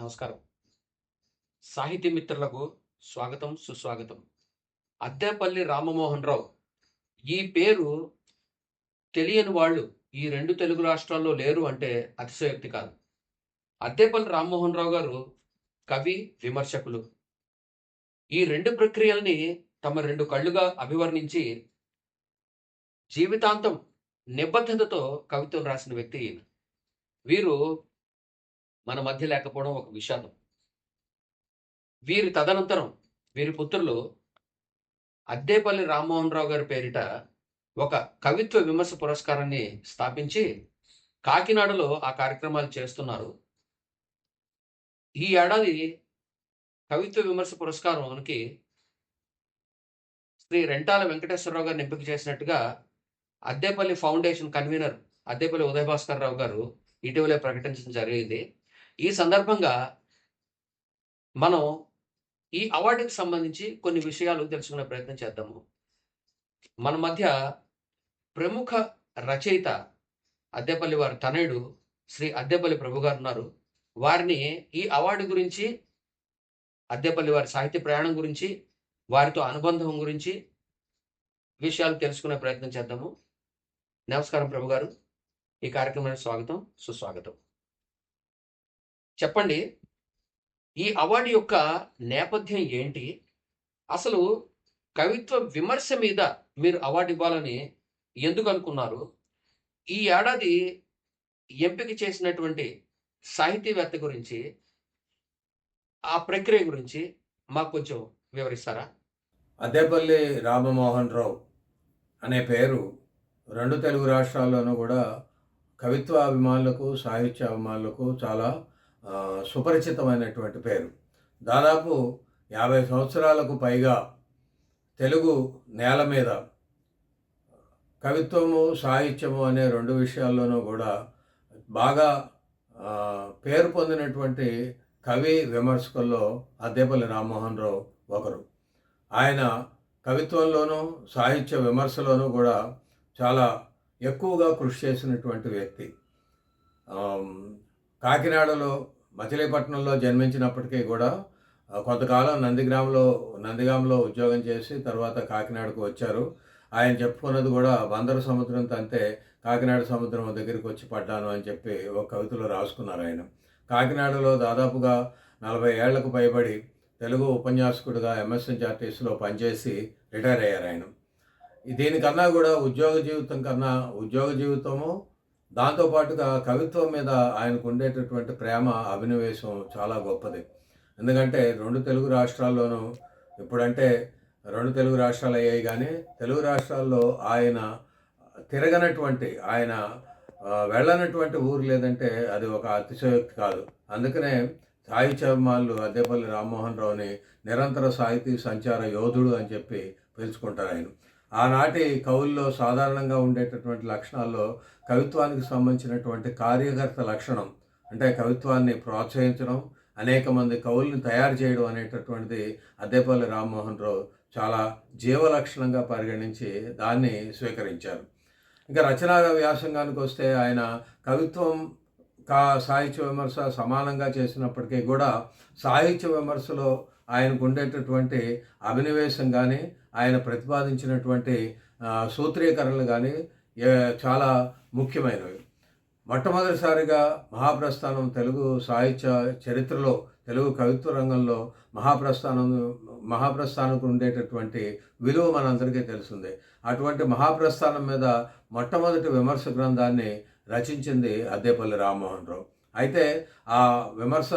నమస్కారం. సాహిత్య మిత్రులకు స్వాగతం సుస్వాగతం. అద్దేపల్లి రామమోహన్ రావు ఈ పేరు తెలియని వాళ్ళు ఈ రెండు తెలుగు రాష్ట్రాల్లో లేరు అంటే అతిశయోక్తి కాదు. అద్దేపల్లి రామ్మోహన్ రావు గారు కవి విమర్శకులు. ఈ రెండు ప్రక్రియల్ని తమ రెండు కళ్ళుగా అభివర్ణించి జీవితాంతం నిబద్ధతతో కవిత్వం రాసిన వ్యక్తి ఈయన. వీరు మన మధ్య లేకపోవడం ఒక విషాదం. వీరి తదనంతరం వీరి పుత్రులు అద్దేపల్లి రామ్మోహన్ రావు గారి పేరిట ఒక కవిత్వ విమర్శ పురస్కారాన్ని స్థాపించి కాకినాడలో ఆ కార్యక్రమాలు చేస్తున్నారు. ఈ ఏడాది కవిత్వ విమర్శ పురస్కారానికి శ్రీ రెంటాల వెంకటేశ్వరరావు గారిని ఎంపిక చేసినట్టుగా అద్దేపల్లి ఫౌండేషన్ కన్వీనర్ అద్దేపల్లి ఉదయభాస్కర్ రావు గారు ఇటీవలే ప్రకటించడం జరిగింది. ఈ సందర్భంగా మనం ఈ అవార్డుకి సంబంధించి కొన్ని విషయాలు తెలుసుకునే ప్రయత్నం చేద్దాము. మన మధ్య ప్రముఖ రచయిత అద్దెపల్లి వారి తనయుడు శ్రీ అద్దెపల్లి ప్రభు గారు ఉన్నారు. వారిని ఈ అవార్డు గురించి అద్దెపల్లి వారి సాహిత్య ప్రయాణం గురించి వారితో అనుబంధం గురించి విషయాలు తెలుసుకునే ప్రయత్నం చేద్దాము. నమస్కారం ప్రభు గారు. ఈ కార్యక్రమానికి స్వాగతం. సుస్వాగతం. చెప్పండి. ఈ అవార్డు యొక్క నేపథ్యం ఏంటి? అసలు కవిత్వ విమర్శ మీద మీరు అవార్డు ఇవ్వాలని ఎందుకు అనుకున్నారు? ఈ ఏడాది ఎంపిక చేసినటువంటి సాహితీవేత్త గురించి ఆ ప్రక్రియ గురించి మాకు కొంచెం వివరిస్తారా? అద్దెపల్లి రామమోహన్ రావు అనే పేరు రెండు తెలుగు రాష్ట్రాల్లోనూ కూడా కవిత్వ అభిమానులకు సాహిత్య అభిమానులకు చాలా సుపరిచితమైనటువంటి పేరు. దాదాపు యాభై సంవత్సరాలకు పైగా తెలుగు నేల మీద కవిత్వము సాహిత్యము అనే రెండు విషయాల్లోనూ కూడా బాగా పేరు పొందినటువంటి కవి విమర్శకుల్లో అద్దెపల్లి రామ్మోహన్ రావు ఒకరు. ఆయన కవిత్వంలోనూ సాహిత్య విమర్శలోనూ కూడా చాలా ఎక్కువగా కృషి చేసినటువంటి వ్యక్తి. కాకినాడలో మచిలీపట్నంలో జన్మించినప్పటికీ కూడా కొంతకాలం నందిగ్రామ్లో నందిగాంలో ఉద్యోగం చేసి తర్వాత కాకినాడకు వచ్చారు. ఆయన చెప్పుకున్నది కూడా బందర సముద్రం తంతే కాకినాడ సముద్రం దగ్గరికి వచ్చి పడ్డాను అని చెప్పి ఒక కవితలో రాసుకున్నారు ఆయన. కాకినాడలో దాదాపుగా నలభై ఏళ్ళకు పైబడి తెలుగు ఉపన్యాసకుడిగా ఎంఎస్ఎన్ఆర్టీసీలో పనిచేసి రిటైర్ అయ్యారు ఆయన. దీనికన్నా కూడా ఉద్యోగ జీవితం కన్నా ఉద్యోగ జీవితము దాంతోపాటుగా కవిత్వం మీద ఆయనకు ఉండేటటువంటి ప్రేమ అభినవేశం చాలా గొప్పది. ఎందుకంటే రెండు తెలుగు రాష్ట్రాల్లోనూ ఇప్పుడంటే రెండు తెలుగు రాష్ట్రాలు అయ్యాయి కానీ తెలుగు రాష్ట్రాల్లో ఆయన తిరగనటువంటి ఆయన వెళ్ళనటువంటి ఊరు లేదంటే అది ఒక అతిశయోక్తి కాదు. అందుకనే సాహిత్యాభిమానులు అద్దెపల్లి రామ్మోహన్ రావుని నిరంతర సాహితీ సంచార యోధుడు అని చెప్పి పిలుచుకుంటారు ఆయన. ఆనాటి కవుల్లో సాధారణంగా ఉండేటటువంటి లక్షణాల్లో కవిత్వానికి సంబంధించినటువంటి కార్యకర్త లక్షణం అంటే కవిత్వాన్ని ప్రోత్సహించడం అనేక మంది కవుల్ని తయారు చేయడం అనేటటువంటిది అద్దెపల్లి రామ్మోహన్ రావు చాలా జీవలక్షణంగా పరిగణించి దాన్ని స్వీకరించారు. ఇంకా రచనా వ్యాసంగానికి వస్తే ఆయన కవిత్వం కా సాహిత్య విమర్శ సమానంగా చేసినప్పటికీ కూడా సాహిత్య విమర్శలో ఆయనకు ఉండేటటువంటి అభినవేశం కానీ ఆయన ప్రతిపాదించినటువంటి సూత్రీకరణలు కానీ చాలా ముఖ్యమైనవి. మొట్టమొదటిసారిగా మహాప్రస్థానం తెలుగు సాహిత్య చరిత్రలో తెలుగు కవిత్వ రంగంలో మహాప్రస్థానం మహాప్రస్థానంకు ఉండేటటువంటి విలువ మనందరికీ తెలిసిందే. అటువంటి మహాప్రస్థానం మీద మొట్టమొదటి విమర్శ గ్రంథాన్ని రచించింది అద్దేపల్లి రామ్మోహన్ రావు. అయితే ఆ విమర్శ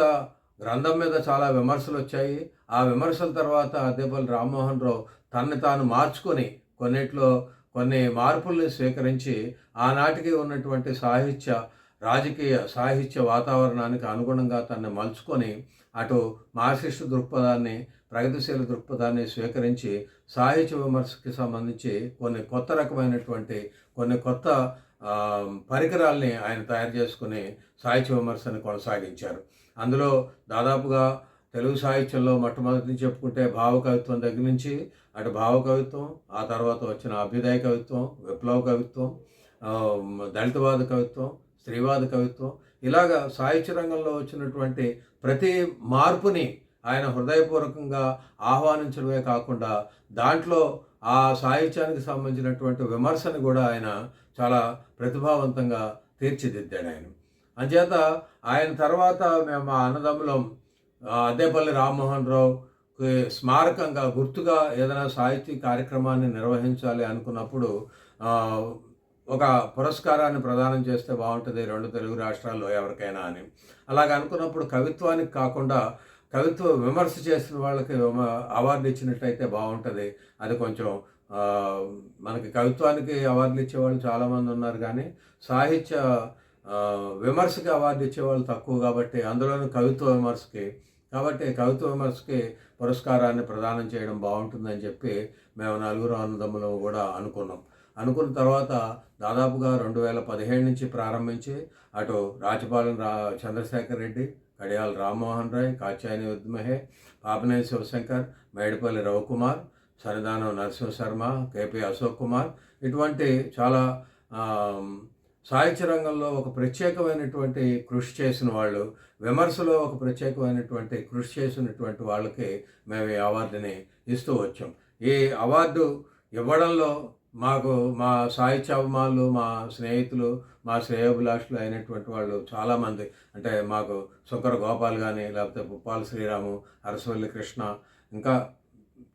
గ్రంథం మీద చాలా విమర్శలు వచ్చాయి. ఆ విమర్శల తర్వాత అద్దెపల్లి రామ్మోహన్ రావు తనని తాను మార్చుకొని కొన్నిట్లో కొన్ని మార్పుల్ని స్వీకరించి ఆనాటికి ఉన్నటువంటి సాహిత్య రాజకీయ సాహిత్య వాతావరణానికి అనుగుణంగా తనని మలుచుకొని అటు మార్క్సిస్టు దృక్పథాన్ని ప్రగతిశీల దృక్పథాన్ని స్వీకరించి సాహిత్య విమర్శకి సంబంధించి కొన్ని కొత్త రకమైనటువంటి కొన్ని కొత్త పరికరాల్ని ఆయన తయారు చేసుకుని సాహిత్య విమర్శను కొనసాగించారు. అందులో దాదాపుగా తెలుగు సాహిత్యంలో మొట్టమొదటి చెప్పుకుంటే భావ కవిత్వం దగ్గర నుంచి అటు భావ కవిత్వం ఆ తర్వాత వచ్చిన అభ్యుదయ కవిత్వం విప్లవ కవిత్వం దళితవాద కవిత్వం స్త్రీవాద కవిత్వం. ఇలాగా సాహిత్య రంగంలో వచ్చినటువంటి ప్రతి మార్పుని ఆయన హృదయపూర్వకంగా ఆహ్వానించడమే కాకుండా దాంట్లో ఆ సాహిత్యానికి సంబంధించినటువంటి విమర్శను కూడా ఆయన చాలా ప్రతిభావంతంగా తీర్చిదిద్దాడు ఆయన. అంచేత ఆయన తర్వాత మేము మా అన్నదమ్ములం అద్దేపల్లి రామ్మోహన్ రావు స్మారకంగా గుర్తుగా ఏదైనా సాహితీ కార్యక్రమాన్ని నిర్వహించాలి అనుకున్నప్పుడు ఒక పురస్కారాన్ని ప్రదానం చేస్తే బాగుంటుంది రెండు తెలుగు రాష్ట్రాల్లో ఎవరికైనా అని. అలాగ అనుకున్నప్పుడు కవిత్వానికి కాకుండా కవిత్వ విమర్శ చేసిన వాళ్ళకి అవార్డు ఇచ్చినట్టయితే బాగుంటుంది. అది కొంచెం మనకి కవిత్వానికి అవార్డులు ఇచ్చేవాళ్ళు చాలామంది ఉన్నారు కానీ సాహిత్య విమర్శకి అవార్డు ఇచ్చేవాళ్ళు తక్కువ కాబట్టి అందులోనూ కవిత్వ విమర్శకి. కాబట్టి కవిత్వ విమర్శకి పురస్కారాన్ని ప్రదానం చేయడం బాగుంటుందని చెప్పి మేము నలుగురు అన్నదమ్ములు కూడా అనుకున్నాం. అనుకున్న తర్వాత దాదాపుగా రెండు వేల పదిహేడు నుంచి ప్రారంభించి అటు రాజపాలెం రా చంద్రశేఖర్ రెడ్డి కడియాల రామ్మోహన్ రాయ్ కాచాయని ఉద్మహే పాపనే శివశంకర్ మేడిపల్లి రవికుమార్ సన్నిధానం నరసింహ శర్మ కేపీ అశోక్ కుమార్ ఇటువంటి చాలా సాహిత్య రంగంలో ఒక ప్రత్యేకమైనటువంటి కృషి చేసిన వాళ్ళు విమర్శలో ఒక ప్రత్యేకమైనటువంటి కృషి చేసినటువంటి వాళ్ళకి మేము ఈ అవార్డుని ఇస్తూ వచ్చాం. ఈ అవార్డు ఇవ్వడంలో మాకు మా సాహిత్య అభిమానులు మా స్నేహితులు మా శ్రేయోభిలాషులు అయినటువంటి వాళ్ళు చాలామంది. అంటే మాకు శంకర గోపాల్ కానీ లేకపోతే పుప్పాల శ్రీరాము అరసవల్లి కృష్ణ ఇంకా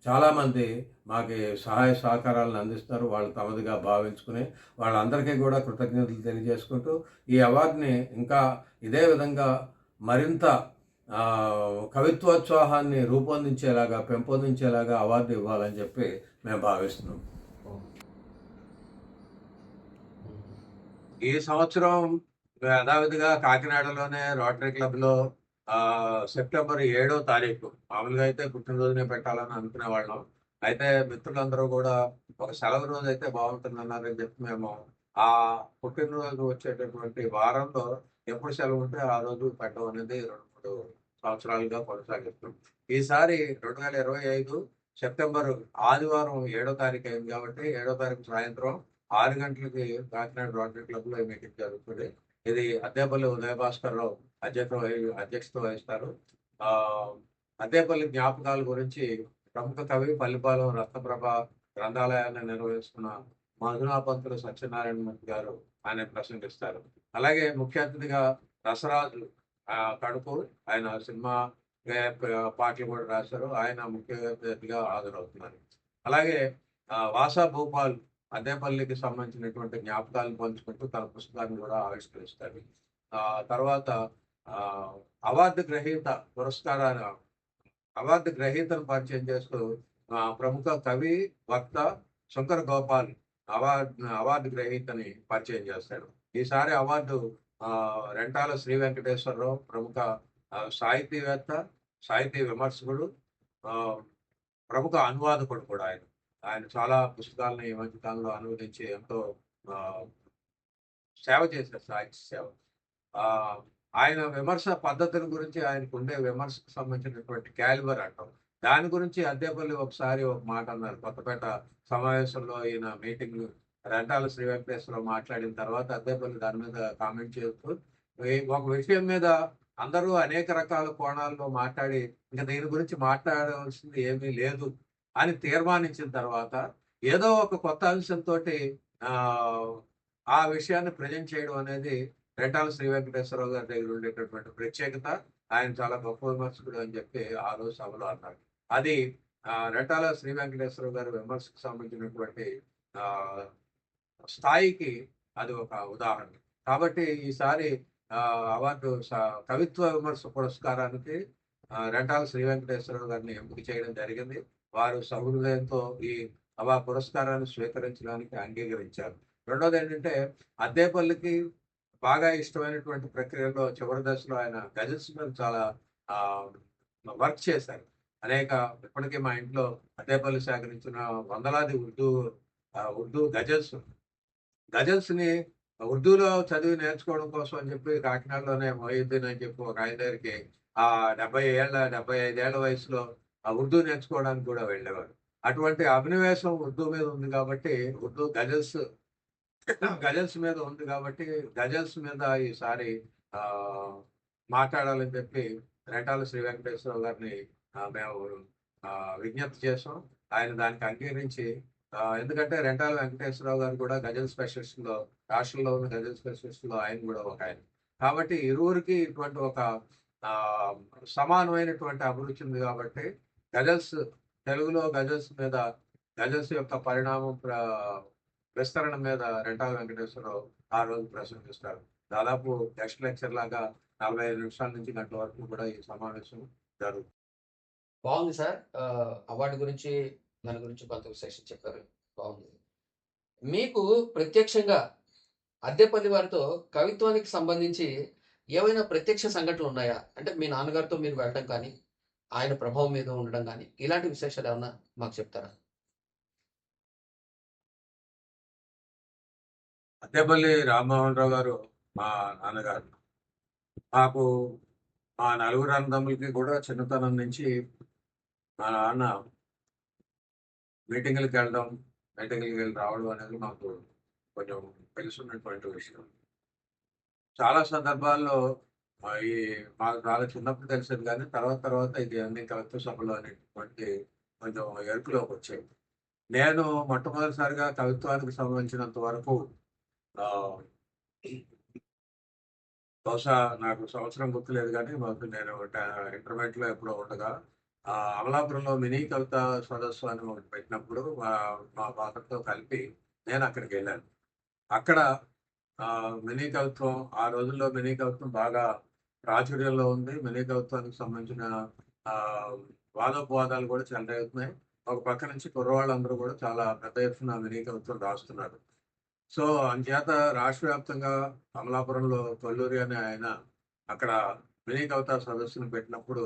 చాలామంది మాకు సహాయ సహకారాలను అందిస్తారు వాళ్ళు తమదిగా భావించుకుని వాళ్ళందరికీ కూడా కృతజ్ఞతలు తెలియజేసుకుంటూ ఈ అవార్డుని ఇంకా ఇదే విధంగా మరింత కవిత్వోత్సాహాన్ని రూపొందించేలాగా పెంపొందించేలాగా అవార్డు ఇవ్వాలని చెప్పి మేము భావిస్తున్నాం. ఈ సంవత్సరం యథావిధిగా కాకినాడలోనే రోటరీ క్లబ్లో సెప్టెంబర్ ఏడో తారీఖు. మామూలుగా అయితే పుట్టినరోజునే పెట్టాలని అనుకునే వాళ్ళం. అయితే మిత్రులందరూ కూడా ఒక సెలవు రోజు అయితే బాగుంటుందన్నారని చెప్పి మేము ఆ పుట్టినరోజు వచ్చేటటువంటి వారంలో ఎప్పుడు సెలవు ఉంటే ఆ రోజు పెట్టడం అనేది రెండు మూడు సంవత్సరాలుగా కొనసాగిస్తున్నాం. ఈసారి రెండు వేల ఇరవై ఐదు సెప్టెంబర్ ఆదివారం ఏడో తారీఖు అయింది కాబట్టి ఏడో తారీఖు సాయంత్రం ఆరు గంటలకి కాకినాడ రోటరీ క్లబ్లో మీటింగ్ జరుగుతుంది. ఇది అద్దేపల్లి ఉదయభాస్కర్ రావు అధ్యక్ష వహి- అధ్యక్షత వహిస్తారు. ఆ అద్దేపల్లి జ్ఞాపకాల గురించి ప్రముఖ కవి పల్లిపాలెం రత్నప్రభ గ్రంథాలయాన్ని నిర్వహిస్తున్న మధునాపంతులు సత్యనారాయణ మూర్తి గారు ఆయన ప్రసంగిస్తారు. అలాగే ముఖ్య అతిథిగా రసరాజు కడుపు ఆయన సినిమా పాటలు కూడా రాశారు. ఆయన ముఖ్య అతిథిగా హాజరవుతున్నారు. అలాగే వాసా భూపాల్ అదేపల్లికి సంబంధించినటువంటి జ్ఞాపకాలను పంచుకుంటూ తన పుస్తకాన్ని కూడా ఆవిష్కరిస్తారు. ఆ తర్వాత ఆ, అవార్డు గ్రహీత పురస్కారాన్ని అవార్డు గ్రహీతను పరిచయం చేస్తూ ప్రముఖ కవి వక్త శంకర్ గోపాల్ అవార్డు అవార్డు గ్రహీతని పరిచయం చేస్తాడు. ఈసారి అవార్డు రెంటాల శ్రీ వెంకటేశ్వరరావు ప్రముఖ సాహితీవేత్త సాహితీ విమర్శకుడు ఆ, ప్రముఖ అనువాదకుడు కూడా ఆయన. ఆయన చాలా పుస్తకాలను ఈ మధ్య కాలంలో అనువదించి ఎంతో ఆ, సేవ చేశారు సాహిత్య సేవ. ఆయన విమర్శ పద్ధతుల గురించి ఆయనకు ఉండే విమర్శకు సంబంధించినటువంటి క్యాలిబర్ అంటాం. దాని గురించి అద్దెపల్లి ఒకసారి ఒక మాట అన్నారు. కొత్తపేట సమావేశంలో ఈయన మీటింగ్ రెంటాల శ్రీ వెంకటేశ్వరరావు మాట్లాడిన తర్వాత అద్దెపల్లి దాని మీద కామెంట్ చేస్తూ ఒక విషయం మీద అందరూ అనేక రకాల కోణాల్లో మాట్లాడి ఇంకా దీని గురించి మాట్లాడవలసింది ఏమీ లేదు. అని తీర్మానించిన తర్వాత ఏదో ఒక కొత్త అంశంతో ఆ విషయాన్ని ప్రజెంట్ చేయడం అనేది రెంటాల శ్రీ వెంకటేశ్వరరావు గారి దగ్గర ఉండేటటువంటి ప్రత్యేకత. ఆయన చాలా గొప్ప విమర్శకుడు అని చెప్పి ఆ రోజు సభలో అన్నారు. అది ఆ, రెంటాల శ్రీ వెంకటేశ్వరరావు గారి విమర్శకు సంబంధించినటువంటి ఆ, స్థాయికి అది ఒక ఉదాహరణ. కాబట్టి ఈసారి ఆ, అవార్డు స- కవిత్వ విమర్శ పురస్కారానికి రెంటాల శ్రీ వెంకటేశ్వరరావు గారిని ఎంపిక చేయడం జరిగింది. వారు సహృదయంతో ఈ అవా పురస్కారాన్ని స్వీకరించడానికి అంగీకరించారు. రెండోది ఏంటంటే అద్దేపల్లికి బాగా ఇష్టమైనటువంటి ప్రక్రియలో చివరి దశలో ఆయన గజల్స్ మీద చాలా వర్క్ చేశారు. అనేక ఇప్పటికీ మా ఇంట్లో అద్దేపల్లి సేకరించిన వందలాది ఉర్దూ ఉర్దూ గజల్స్ గజల్స్ని ఉర్దూలో చదివి నేర్చుకోవడం కోసం అని చెప్పి కాకినాడలోనే మొయ్యుద్దీన్ అని చెప్పి ఒక ఆయన దగ్గరికి ఆ డెబ్బై ఏళ్ళ డెబ్బై ఐదేళ్ళ వయసులో ఆ ఉర్దూ నేర్చుకోవడానికి కూడా వెళ్ళేవాడు. అటువంటి అభినవేశం ఉర్దూ మీద ఉంది కాబట్టి ఉర్దూ గజల్స్ గజల్స్ మీద ఉంది కాబట్టి గజల్స్ మీద ఈసారి ఆ, మాట్లాడాలని చెప్పి రెంటాల శ్రీ వెంకటేశ్వరరావు గారిని మేము ఆ, విజ్ఞప్తి చేసాం ఆయన దానికి అంగీకరించి ఎందుకంటే రెంటాల వెంకటేశ్వరరావు గారు కూడా గజల్ స్పెషలిస్ట్లో రాష్ట్రంలో ఉన్న గజల్ స్పెషలిస్ట్లో ఆయన కూడా ఒక ఆయన. కాబట్టి ఇరువురికి ఇటువంటి ఒక సమానమైనటువంటి అభిరుచి ఉంది కాబట్టి గజల్స్ తెలుగులో గజల్స్ మీద గజల్స్ యొక్క పరిణామం విస్తరణ మీద రెంటా వెంకటేశ్వరరావు ఆ రోజు ప్రసంగిస్తారు. దాదాపు గెస్ట్ లెక్చర్ లాగా నలభై ఐదు నిమిషాల నుంచి గంటల వరకు కూడా ఈ సమావేశం జరుగుతుంది బాగుంది సార్. అవార్డు గురించి దాని గురించి కొంత విశేషం చెప్పారు. బాగుంది. మీకు ప్రత్యక్షంగా అద్దెపల్లి వారితో కవిత్వానికి సంబంధించి ఏమైనా ప్రత్యక్ష సంఘటనలు ఉన్నాయా? అంటే మీ నాన్నగారితో మీరు వెళ్ళడం కానీ ఆయన ప్రభావం మీద ఉండడం కానీ ఇలాంటి విశేషాలు ఏమన్నా మాకు చెప్తారా? అద్దెపల్లి రామ్మోహన్ రావు గారు మా నాన్నగారు మాకు మా నలుగురు అన్నదమ్ములకి కూడా చిన్నతనం నుంచి మా నాన్న మీటింగ్లకు వెళ్ళడం మీటింగులకు వెళ్ళి రావడం అనేది మాకు కొంచెం తెలుసున్నటువంటి విషయం. చాలా సందర్భాల్లో మాకు చాలా చిన్నప్పుడు తెలిసింది కానీ తర్వాత తర్వాత ఇది అన్ని కవిత్వ సభలు అనేటువంటి కొంచెం ఎరుపులోకి వచ్చాయి. నేను మొట్టమొదటిసారిగా కవిత్వానికి సంబంధించినంత వరకు బహుశా నాకు సంవత్సరం గుర్తులేదు కానీ మాకు నేను ఇంటర్మీడియట్లో ఎప్పుడో ఉండగా అమలాపురంలో మినీ కవిత సదస్సు అని ఒకటి పెట్టినప్పుడు మా మా ఫాదర్తో కలిపి నేను అక్కడికి వెళ్ళాను. అక్కడ మినీ కవిత్వం ఆ రోజుల్లో మినీ కవిత్వం బాగా ప్రాచుర్యంలో ఉంది. మినీ సంబంధించిన వాదోపవాదాలు కూడా చెలరేగుతున్నాయి ఒక పక్క నుంచి కుర్రవాళ్ళందరూ కూడా చాలా పెద్ద ఎత్తున మినీ కవిత్వం రాస్తున్నారు సో అంచేత రాష్ట్ర వ్యాప్తంగా అమలాపురంలో కొల్లూరి అనే ఆయన అక్కడ మినీ కవితా సదస్సును పెట్టినప్పుడు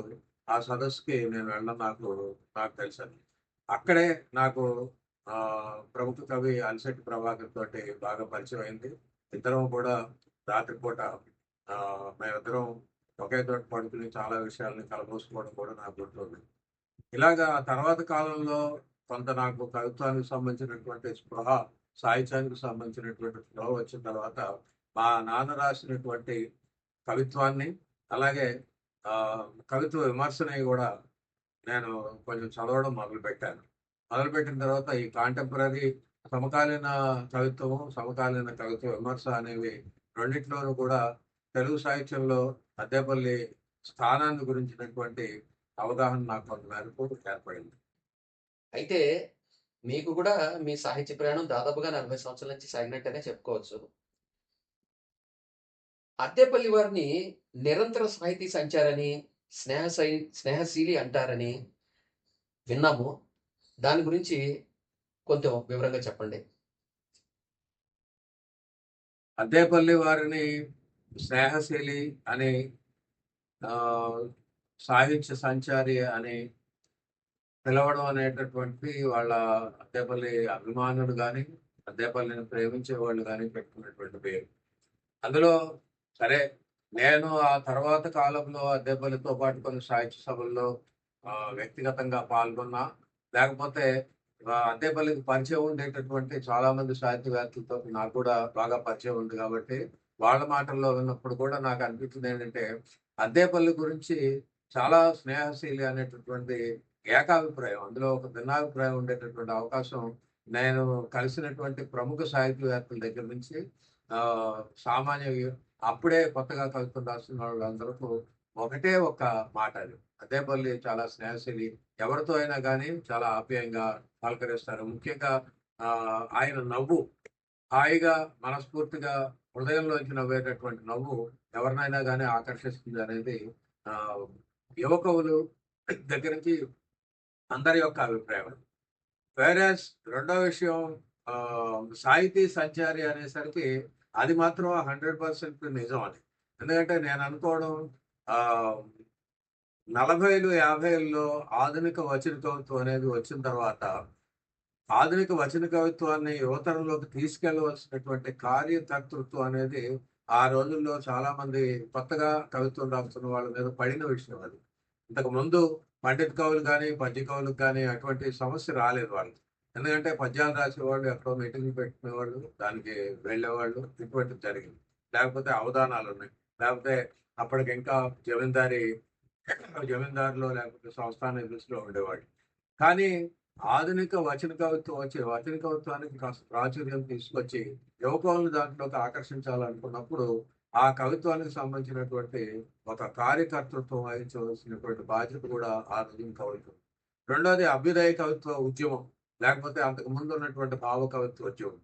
ఆ సదస్సుకి నేను వెళ్ళడం నాకు నాకు తెలిసాను అక్కడే నాకు ప్రముఖ కవి అలసెట్టి ప్రభాకర్ తోటి బాగా పరిచయం అయింది. ఇద్దరం కూడా రాత్రిపూట మేమిద్దరం ఒకే చోట పడుకుని చాలా విషయాల్ని కలబోసుకోవడం కూడా నాకు గుర్తుంది. ఇలాగా తర్వాత కాలంలో కొంత నాకు కవిత్వానికి సంబంధించినటువంటి స్పృహ సాహిత్యానికి సంబంధించినటువంటి స్పృహ వచ్చిన తర్వాత మా నాన్న రాసినటువంటి కవిత్వాన్ని అలాగే కవిత్వ విమర్శని కూడా నేను కొంచెం చదవడం మొదలుపెట్టాను. మొదలుపెట్టిన తర్వాత ఈ కాంటెంపరీ సమకాలీన కవిత్వము సమకాలీన కవిత్వ విమర్శ అనేవి రెండిట్లోనూ కూడా తెలుగు సాహిత్యంలో అద్దెపల్లి స్థానాన్ని గురించినటువంటి అవగాహన నాకు కొంత మేరకు ఏర్పడింది. అయితే మీకు కూడా మీ సాహిత్య ప్రయాణం దాదాపుగా నలభై సంవత్సరాల నుంచి సాగినట్టనే చెప్పుకోవచ్చు. అద్దెపల్లి వారిని నిరంతర సాహితీ సంచారని స్నేహ స్నేహశీలి అంటారని విన్నాము. దాని గురించి కొంచెం వివరంగా చెప్పండి. అద్దేపల్లి వారిని స్నేహశీలి అని సాహిత్య సంచారి అని పిలవడం అనేటటువంటి వాళ్ళ అద్దేపల్లి అభిమానులు కానీ అద్దేపల్లిని ప్రేమించే వాళ్ళు కానీ పెట్టుకున్నటువంటి పేరు. అందులో సరే నేను ఆ తర్వాత కాలంలో అద్దెపల్లితో పాటు కొన్ని సాహిత్య సభల్లో వ్యక్తిగతంగా పాల్గొన్నా లేకపోతే అద్దెపల్లికి పరిచయం ఉండేటటువంటి చాలా మంది సాహిత్యవేత్తలతో నాకు కూడా బాగా పరిచయం ఉంది కాబట్టి వాళ్ళ మాటల్లో విన్నప్పుడు కూడా నాకు అనిపించింది ఏంటంటే అద్దెపల్లి గురించి చాలా స్నేహశీలి అనేటటువంటి ఏకాభిప్రాయం అందులో ఒక భిన్నాభిప్రాయం ఉండేటటువంటి అవకాశం నేను కలిసినటువంటి ప్రముఖ సాహిత్యవేత్తల దగ్గర నుంచి సామాన్య అప్పుడే కొత్తగా కవిత్వం రాస్తున్న వాళ్ళందరూ ఒకటే ఒక మాట అది. అద్దెపల్లి చాలా స్నేహశీలి ఎవరితో అయినా కానీ చాలా ఆప్యాయంగా పలకరిస్తారు. ముఖ్యంగా ఆయన నవ్వు హాయిగా మనస్ఫూర్తిగా హృదయంలోంచి నవ్వేటటువంటి నవ్వు ఎవరినైనా కానీ ఆకర్షిస్తుంది అనేది యువకులు యువకవులు దగ్గర నుంచి అందరి యొక్క అభిప్రాయం. వేరేస్ రెండో విషయం సాహితీ సంచారి అనేసరికి అది మాత్రం హండ్రెడ్ పర్సెంట్ నిజం అది. ఎందుకంటే నేను అనుకోవడం నలభైలు యాభైల్లో ఆధునిక వచన అనేది వచ్చిన తర్వాత ఆధునిక వచన కవిత్వాన్ని యువతరంలోకి తీసుకెళ్ళవలసినటువంటి కార్యకర్తృత్వం అనేది ఆ రోజుల్లో చాలా మంది కొత్తగా కవిత్వం రాస్తున్న వాళ్ళ మీద పడిన విషయం అది. ఇంతకు ముందు పండిత్ కవులు కానీ పద్య కవులకు కానీ అటువంటి సమస్య రాలేదు వాళ్ళకి. ఎందుకంటే పద్యాలు రాసేవాళ్ళు ఎక్కడో మీటింగ్ పెట్టుకునేవాళ్ళు దానికి వెళ్ళేవాళ్ళు ఇటువంటిది జరిగింది. లేకపోతే అవధానాలు ఉన్నాయి. లేకపోతే అప్పటికి ఇంకా జమీందారి జమీందారులో లేకపోతే సంస్థాన దృష్టిలో ఉండేవాళ్ళు. కానీ ఆధునిక వచన కవిత్వం వచ్చే వచన కవిత్వానికి కాస్త ప్రాచుర్యం తీసుకొచ్చి యువకులను దాంట్లోకి ఆకర్షించాలనుకున్నప్పుడు ఆ కవిత్వానికి సంబంధించినటువంటి ఒక కార్యకర్తృత్వం వహించవలసినటువంటి బాధ్యత కూడా ఆధునిక కవిత్వం. రెండోది అభ్యుదయ కవిత్వ ఉద్యమం లేకపోతే అంతకు ముందు ఉన్నటువంటి భావ కవిత్వ ఉద్యమం.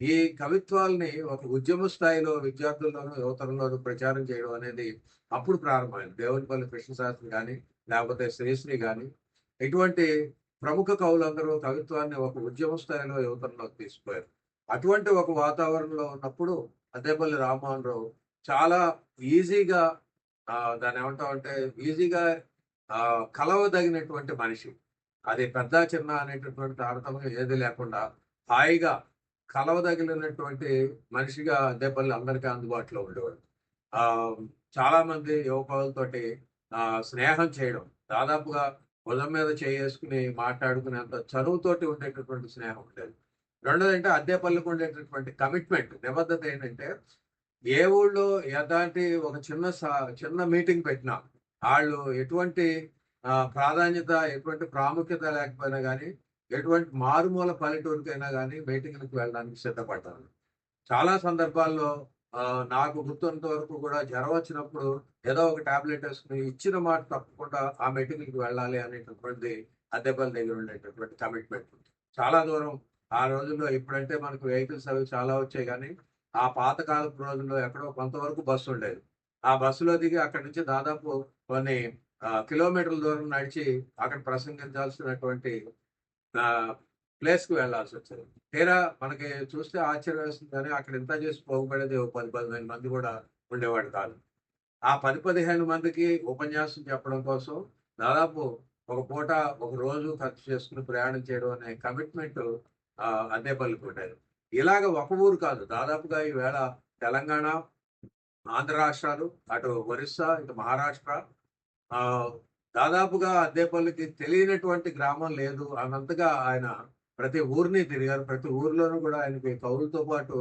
ఈ కవిత్వాల్ని ఒక ఉద్యమ స్థాయిలో విద్యార్థుల్లోనూ యువతరంలోనూ ప్రచారం చేయడం అనేది అప్పుడు ప్రారంభమైంది. దేవునిపల్లి కృష్ణశాస్త్రి కానీ లేకపోతే శ్రీశ్రీ కానీ ఇటువంటి ప్రముఖ కవులందరూ కవిత్వాన్ని ఒక ఉద్యమ స్థాయిలో యువతరంలోకి తీసుకుపోయారు. అటువంటి ఒక వాతావరణంలో ఉన్నప్పుడు అద్దేపల్లి రామ్మోహన్ రావు చాలా ఈజీగా ఆ, దాన్ని ఏమంటామంటే ఈజీగా కలవదగినటువంటి మనిషి. అది పెద్ద చిన్న అనేటటువంటి తారతమ్యం ఏది లేకుండా హాయిగా కలవదగిలినటువంటి మనిషిగా అద్దేపల్లి అందరికీ అందుబాటులో ఉండేవాడు. చాలామంది చాలా మంది యువకులతోటి స్నేహం చేయడం. దాదాపుగా పొలం మీద చేసుకుని మాట్లాడుకునేంత చదువుతోటి ఉండేటటువంటి స్నేహం ఉండేది. రెండోదంటే అద్దెపల్లికి ఉండేటటువంటి కమిట్మెంట్ నిబద్ధత ఏంటంటే ఏ ఊళ్ళో ఎలాంటి ఒక చిన్న చిన్న మీటింగ్ పెట్టినా వాళ్ళు ఎటువంటి ప్రాధాన్యత ఎటువంటి ప్రాముఖ్యత లేకపోయినా కానీ ఎటువంటి మారుమూల పల్లెటూరుకైనా కానీ మీటింగ్లకు వెళ్ళడానికి సిద్ధపడతాను చాలా సందర్భాల్లో నాకు గుర్తున్నంత వరకు కూడా జ్వరం వచ్చినప్పుడు ఏదో ఒక టాబ్లెట్ వేసుకుని ఇచ్చిన మాట తప్పకుండా ఆ మీటింగ్కి వెళ్ళాలి అనేటటువంటి అద్దెపల్లి దగ్గర ఉండేటటువంటి కమిట్మెంట్ చాలా దూరం. ఆ రోజుల్లో ఇప్పుడంటే మనకు వెహికల్స్ అవి చాలా వచ్చాయి కానీ ఆ పాతకాలపు రోజుల్లో ఎక్కడో కొంతవరకు బస్సు ఉండేది. ఆ బస్సులో దిగి అక్కడి నుంచి దాదాపు కొన్ని కిలోమీటర్ల దూరం నడిచి అక్కడ ప్రసంగించాల్సినటువంటి ప్లేస్కి వెళ్ళాల్సి వచ్చింది. తీరా మనకి చూస్తే ఆశ్చర్యం వేస్తుంది కానీ అక్కడ ఇంత చేసి పోగుపడేది పది పదిహేను మంది కూడా ఉండేవాడు కాదు. ఆ పది పదిహేను మందికి ఉపన్యాసం చెప్పడం కోసం దాదాపు ఒక పూట ఒక రోజు ఖర్చు చేసుకుని ప్రయాణం చేయడం అనే కమిట్మెంట్ అద్దెపల్లికి ఉండేది. ఇలాగ ఒక ఊరు కాదు. దాదాపుగా ఈవేళ తెలంగాణ ఆంధ్ర రాష్ట్రాలు అటు ఒరిస్సా ఇటు మహారాష్ట్ర దాదాపుగా అద్దెపల్లికి తెలియనటువంటి గ్రామం లేదు అన్నంతగా ఆయన ప్రతి ఊరిని తిరిగారు. ప్రతి ఊర్లోనూ కూడా ఆయనకి కౌరులతో పాటు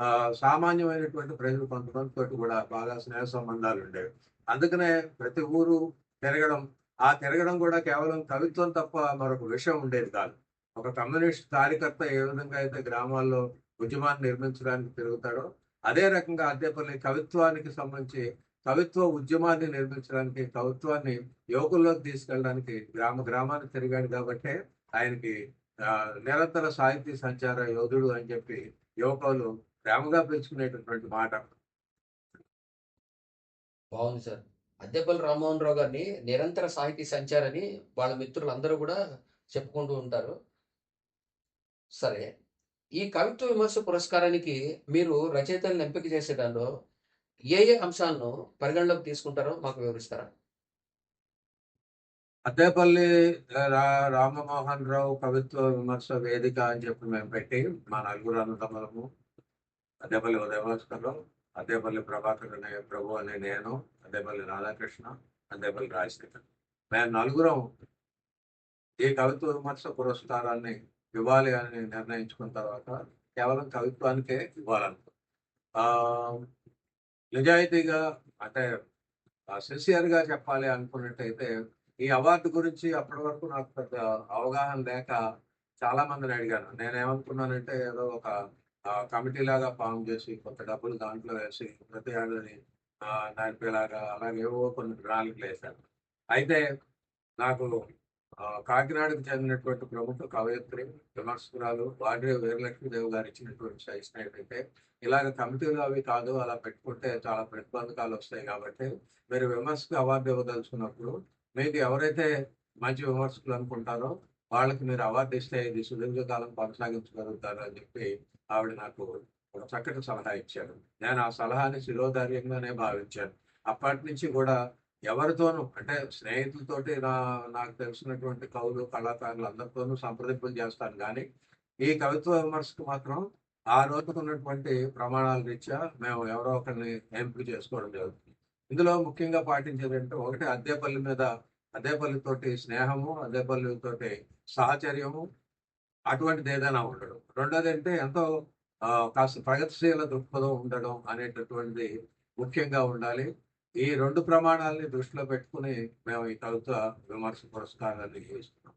ఆ సామాన్యమైనటువంటి ప్రజలు కొంతమంది తోటి కూడా బాగా స్నేహ సంబంధాలు ఉండేవి. అందుకనే ప్రతి ఊరు తిరగడం ఆ తిరగడం కూడా కేవలం కవిత్వం తప్ప మరొక విషయం ఉండేది కాదు. ఒక కమ్యూనిస్ట్ కార్యకర్త ఏ విధంగా అయితే గ్రామాల్లో ఉద్యమాన్ని నిర్మించడానికి తిరుగుతాడో అదే రకంగా అద్దెపల్లి కవిత్వానికి సంబంధించి కవిత్వ ఉద్యమాన్ని నిర్మించడానికి కవిత్వాన్ని యువకుల్లోకి తీసుకెళ్ళడానికి గ్రామ గ్రామాన్ని తిరిగాడు కాబట్టే ఆయనకి నిరంతర సాహిత్య సంచార యోధుడు అని చెప్పి యువకులు ప్రేమగా పిలుచుకునేటటువంటి మాట. బాగుంది సార్. అద్దెపల్లి రామ్మోహన్ రావు గారిని నిరంతర సాహితీ సంచారని వాళ్ళ మిత్రులు అందరూ కూడా చెప్పుకుంటూ ఉంటారు. సరే ఈ కవిత్వ విమర్శ పురస్కారానికి మీరు రచయితలను ఎంపిక చేసే దానిలో ఏ ఏ అంశాలను పరిగణలోకి తీసుకుంటారో మాకు వివరిస్తారా? అద్దేపల్లి రా- రామమోహన్ రావు కవిత్వ విమర్శ వేదిక అని చెప్పి మేము పెట్టి మా నలుగురు అన్నదమ్ములము అద్దేపల్లి ఉదయభాస్కర్రావు అద్దేపల్లి ప్రభాకర్ అనే ప్రభు అనే నేను అద్దేపల్లి రాధాకృష్ణ అద్దేపల్లి రాజశేఖర్. మేము నలుగురం ఈ కవిత్వ విమర్శ పురస్కారాన్ని ఇవ్వాలి అని నిర్ణయించుకున్న తర్వాత కేవలం కవిత్వానికే ఇవ్వాలనుకున్నాం నిజాయితీగా అంటే సిన్సియర్గా చెప్పాలి అనుకున్నట్టయితే ఈ అవార్డు గురించి అప్పటి వరకు నాకు పెద్ద అవగాహన లేక చాలా మందిని అడిగాను. నేనేమనుకున్నానంటే ఏదో ఒక కమిటీ లాగా ఫామ్ చేసి కొంత డబ్బులు దాంట్లో వేసి ప్రతి ఏడాది నడిపేలాగా అలాగేవో కొన్ని ప్రణాళికలు వేశాను. అయితే నాకు కాకినాడకు చెందినటువంటి ప్రముఖ కవయిత్రి విమర్శకురాలు వాడ్రే వీరలక్ష్మీదేవి గారు ఇచ్చినటువంటి సజెషన్ ఏంటంటే ఇలాగ కమిటీలు అవి కాదు అలా పెట్టుకుంటే చాలా ప్రతిబంధకాలు వస్తాయి కాబట్టి మీరు విమర్శకు అవార్డు ఇవ్వదలుచుకున్నప్పుడు మీకు ఎవరైతే మంచి విమర్శకులు అనుకుంటారో వాళ్ళకి మీరు అవార్డు ఇస్తే ఇది సుదీర్ఘకాలం కొనసాగించగలుగుతారు అని చెప్పి ఆవిడ నాకు ఒక చక్కటి సలహా ఇచ్చారు. నేను ఆ సలహాని శిరోధార్యంగానే భావించాను. అప్పటి నుంచి కూడా ఎవరితోనూ అంటే స్నేహితులతోటి నా నాకు తెలిసినటువంటి కవులు కళాకారులు అందరితోనూ సంప్రదింపులు చేస్తాను. కానీ ఈ కవిత్వ విమర్శకు మాత్రం ఆ రోజుకున్నటువంటి ప్రమాణాల రీత్యా మేము ఎవరో ఒకరిని ఎంపిక చేసుకోవడం జరుగుతుంది ఇందులో ముఖ్యంగా పాటించేది అంటే ఒకటి అద్దేపల్లి మీద అద్దేపల్లి తోటి స్నేహము అద్దేపల్లి తోటి సాహచర్యము అటువంటిది ఏదైనా ఉండడం. రెండోది అంటే ఎంతో కాస్త ప్రగతిశీల దృక్పథం ఉండడం అనేటటువంటిది ముఖ్యంగా ఉండాలి. ఈ రెండు ప్రమాణాలని దృష్టిలో పెట్టుకుని మేము ఈ కవిత విమర్శ పురస్కారాన్ని చేస్తున్నాం.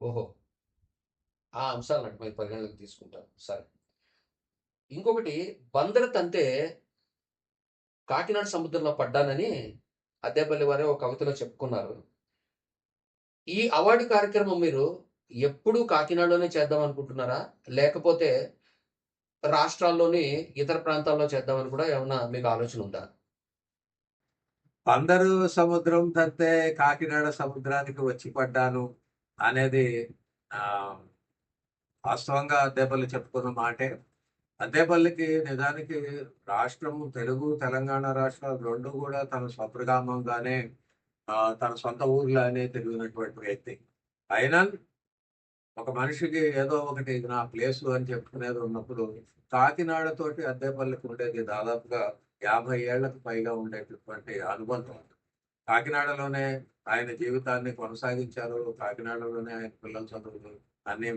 ఓహో. ఆ అంశాలను అటు పరిగణలోకి తీసుకుంటాం. సరే. ఇంకొకటి బందరత్ అంటే కాకినాడ సముద్రంలో పడ్డానని అద్దేపల్లి వారే ఒక కవితలో చెప్పుకున్నారు. ఈ అవార్డు కార్యక్రమం మీరు ఎప్పుడు కాకినాడలోనే చేద్దాం అనుకుంటున్నారా? లేకపోతే రాష్ట్రాల్లోని ఇతర ప్రాంతాల్లో చేద్దామని కూడా ఏమన్నా మీకు ఆలోచన ఉందా? అందరూ సముద్రం తత్తే కాకినాడ సముద్రానికి వచ్చి పడ్డాను అనేది వాస్తవంగా దెబ్బలు చెప్పుకున్న మాటే. అద్దెపల్లికి నిజానికి రాష్ట్రం తెలుగు తెలంగాణ రాష్ట్రాలు రెండు కూడా తన స్వప్రగామంగానే తన సొంత ఊర్లోనే తిరిగినటువంటి వ్యక్తి. అయినా ఒక మనిషికి ఏదో ఒకటి ఇది నా ప్లేసు అని చెప్పుకునేది ఉన్నప్పుడు కాకినాడతోటి అద్దేపల్లికి ఉండేది దాదాపుగా యాభై ఏళ్ళకు పైగా ఉండేటటువంటి అనుబంధం. కాకినాడలోనే ఆయన జీవితాన్ని కొనసాగించారు. కాకినాడలోనే ఆయన పిల్లల చదువులు అన్ని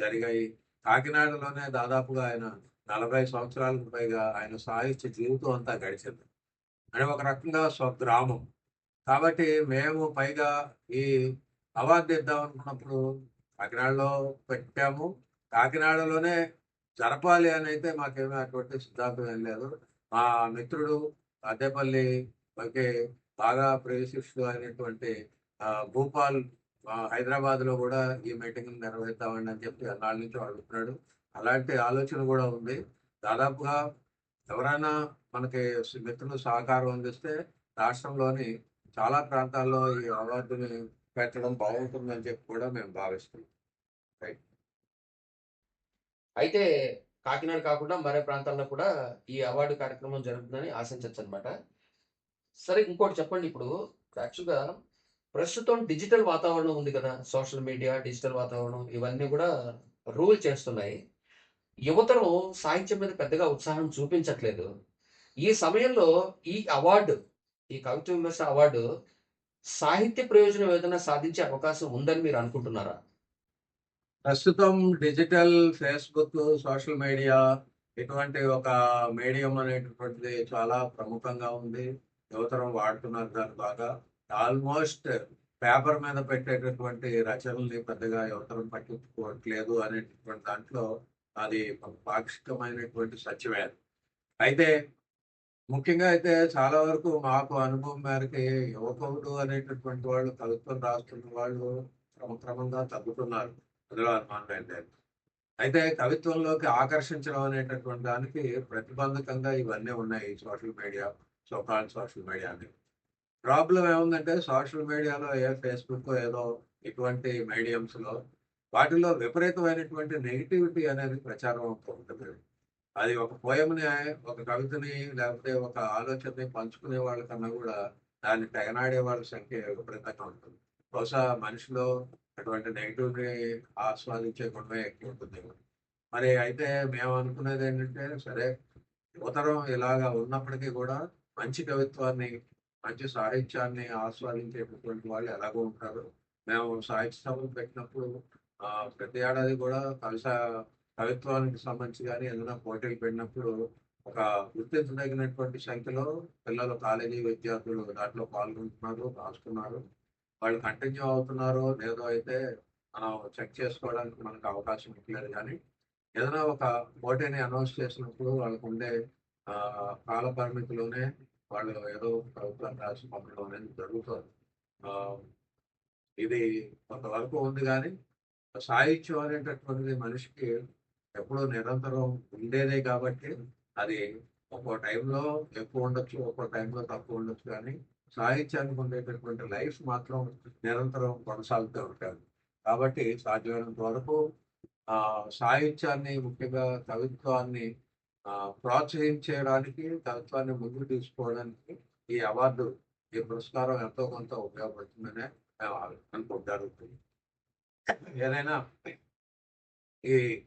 జరిగాయి. కాకినాడలోనే దాదాపుగా ఆయన నలభై సంవత్సరాలకు పైగా ఆయన సాహిత్య జీవితం అంతా గడిచింది. అని ఒక రకంగా స్వగ్రామం. కాబట్టి మేము పైగా ఈ అవార్డు ఇద్దాం అనుకున్నప్పుడు కాకినాడలో పెట్టాము. కాకినాడలోనే జరపాలి అని అయితే మాకేమీ అటువంటి సిద్ధాంతం ఏం లేదు. మా మిత్రుడు అద్దెపల్లి ఓకే బాగా ప్రవేశిస్తూ అయినటువంటి భూపాల్ హైదరాబాద్లో కూడా ఈ మీటింగ్ నిర్వహిద్దామండి అని చెప్పి అన్నాళ్ళ నుంచి అడుగుతున్నాడు. అలాంటి ఆలోచన కూడా ఉంది. దాదాపుగా ఎవరైనా మనకి మిత్రులు సహకారం అందిస్తే రాష్ట్రంలోని చాలా ప్రాంతాల్లో ఈ అవార్డుని పెట్టడం బాగుంటుందని చెప్పి కూడా మేము భావిస్తున్నాం. అయితే కాకినాడ కాకుండా మరే ప్రాంతాల్లో కూడా ఈ అవార్డు కార్యక్రమం జరుగుతుందని ఆశించవచ్చు అనమాట సరే ఇంకోటి చెప్పండి. ఇప్పుడు యాక్చువల్గా ప్రస్తుతం డిజిటల్ వాతావరణం ఉంది కదా సోషల్ మీడియా డిజిటల్ వాతావరణం ఇవన్నీ కూడా రూల్ చేస్తున్నాయి. యువతరం సాహిత్యం మీద పెద్దగా ఉత్సాహం చూపించట్లేదు. ఈ సమయంలో ఈ అవార్డు ఈ కవిత్వ విమర్శ అవార్డు సాహిత్య ప్రయోజనం ఏదైనా సాధించే అవకాశం ఉందని మీరు అనుకుంటున్నారా? ప్రస్తుతం డిజిటల్ ఫేస్బుక్ సోషల్ మీడియా ఇటువంటి ఒక మీడియం అనేటటువంటిది చాలా ప్రముఖంగా ఉంది. యువతరం వాడుతున్నారు దాని బాగా. ఆల్మోస్ట్ పేపర్ మీద పెట్టేటటువంటి రచనల్ని పెద్దగా యువతరం పట్టించుకోవట్లేదు అనేటటువంటి దాంట్లో అది పాక్షికమైనటువంటి సత్యమే అయితే ముఖ్యంగా అయితే చాలా వరకు మాకు అనుభవం మేరకి యువకుడు అనేటటువంటి వాళ్ళు కవిత్వం రాస్తున్న వాళ్ళు క్రమక్రమంగా తగ్గుతున్నారు. అందులో అనుమానం అయితే కవిత్వంలోకి ఆకర్షించడం అనేటటువంటి దానికి ప్రతిబంధకంగా ఇవన్నీ ఉన్నాయి social media so called social media అని ప్రాబ్లం ఏముందంటే సోషల్ మీడియాలో ఏ ఫేస్బుక్ ఏదో ఇటువంటి మీడియంస్లో వాటిలో విపరీతమైనటువంటి నెగిటివిటీ అనేది ప్రచారం అవుతూ ఉంటుంది. అది ఒక పోయంని ఒక కవితని లేకపోతే ఒక ఆలోచనని పంచుకునే వాళ్ళకన్నా కూడా దాన్ని తెగనాడే వాళ్ళ సంఖ్య విపరీతంగా ఉంటుంది. బహుశా మనిషిలో అటువంటి నెగిటివిటీ ఆస్వాదించే గుణమే ఎక్కువ ఉంటుంది. మరి అయితే మేము అనుకునేది ఏంటంటే సరే యువతరం ఇలాగా ఉన్నప్పటికీ కూడా మంచి కవిత్వాన్ని మంచి సాహిత్యాన్ని ఆస్వాదించేటటువంటి వాళ్ళు ఎలాగో ఉంటారు. మేము సాహిత్య సభలు పెట్టినప్పుడు ప్రతి ఏడాది కూడా కవిస కవిత్వానికి సంబంధించి కానీ ఏదైనా పోటీలు పెట్టినప్పుడు ఒక గుర్తించదగినటువంటి సంఖ్యలో పిల్లలు కాలేజీ విద్యార్థులు దాంట్లో పాల్గొంటున్నారు రాస్తున్నారు. వాళ్ళు కంటిన్యూ అవుతున్నారో లేదో అయితే మనం చెక్ చేసుకోవడానికి మనకు అవకాశం ఇవ్వలేదు కానీ ఏదైనా ఒక పోటీని అనౌన్స్ చేసినప్పుడు వాళ్ళకు ఉండే కాల పరిమితిలోనే వాళ్ళు ఏదో ప్రభుత్వం రాసి పంపడం అనేది జరుగుతుంది. ఇది కొంతవరకు ఉంది కానీ సాహిత్యం అనేటటువంటిది మనిషికి ఎప్పుడూ నిరంతరం ఉండేదే కాబట్టి అది ఒక్కో టైంలో ఎక్కువ ఉండొచ్చు ఒక్కో టైంలో తక్కువ ఉండొచ్చు కానీ సాహిత్యానికి ఉండేటటువంటి లైఫ్ మాత్రం నిరంతరం కొనసాగుతూ ఉంటారు. కాబట్టి సాధ్యమైనంత వరకు సాహిత్యాన్ని ముఖ్యంగా కవిత్వాన్ని ప్రోత్సహించడానికి తత్వాన్ని ముందుకు తీసుకోవడానికి ఈ అవార్డు ఈ పురస్కారం ఎంతో కొంత ఉపయోగపడుతుందనే మేము అనుకుంటారు. ఏదైనా ఈ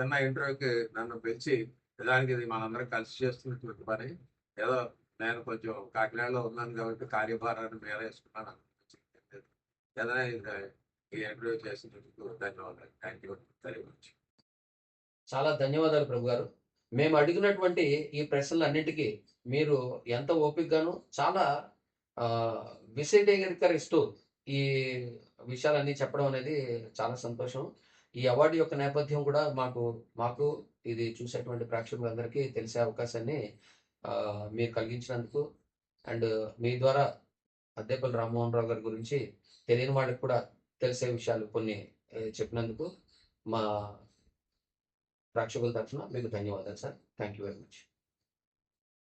చిన్న ఇంటర్వ్యూకి నన్ను పిలిచి నిజానికి ఇది మనందరం కలిసి చేస్తున్నటువంటి పని. ఏదో నేను కొంచెం కాకినాడలో ఉన్నాను కాబట్టి కార్యభారాన్ని మేర వేసుకున్నాను అనిపించింది. ఏదైనా ఇది- ఈ ఇంటర్వ్యూ చేసినందుకు ధన్యవాదాలు. థ్యాంక్ యూ వెరీ మచ్ చాలా ధన్యవాదాలు ప్రభు గారు. మేము అడిగినటువంటి ఈ ప్రశ్నలన్నిటికీ మీరు ఎంత ఓపికగాను చాలా విశదీకరిస్తూ ఈ విషయాలన్నీ చెప్పడం అనేది చాలా సంతోషం. ఈ అవార్డు యొక్క నేపథ్యం కూడా మాకు మాకు ఇది చూసేటువంటి ప్రేక్షకులందరికీ తెలిసే అవకాశాన్ని మీరు కలిగించినందుకు. అండ్ మీ ద్వారా అద్దెపల్లి రామ్మోహన్ రావు గారి గురించి తెలియని వాళ్ళకి కూడా తెలిసే విషయాలు కొన్ని చెప్పినందుకు మా ప్రేక్షకుల తరఫున మీకు ధన్యవాదాలు sir. Thank you very much